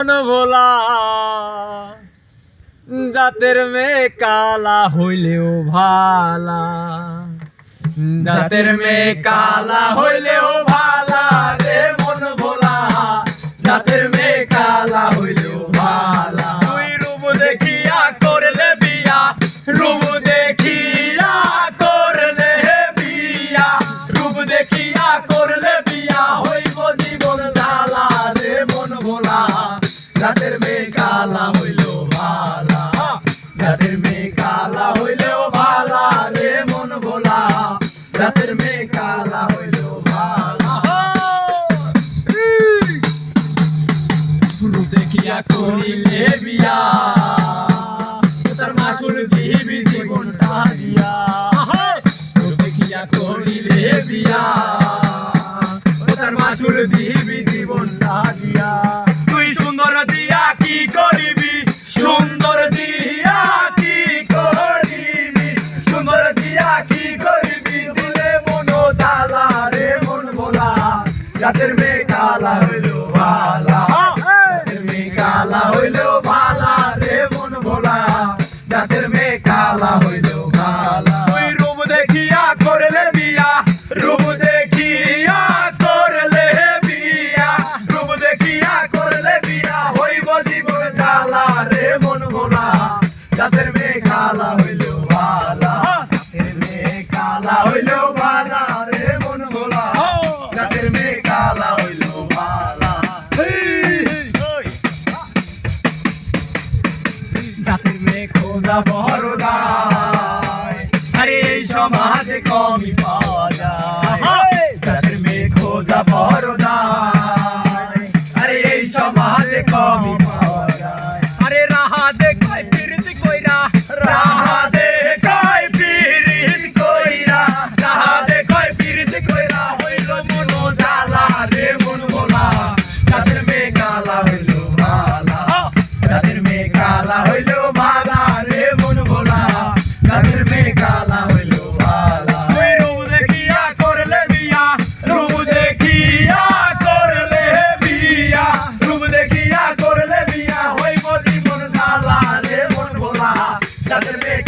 ভোলা জাতের মেয়ে কালা হইলেও ভালা। জাতের মেয়ে কালা হইলেও রাতের মেয়ে কালা হইল দেখিয়া করিলে বিয়া? তার মাসুর দিবি যাদের মেয়ে কালা হইল বালা call me Dá tremer.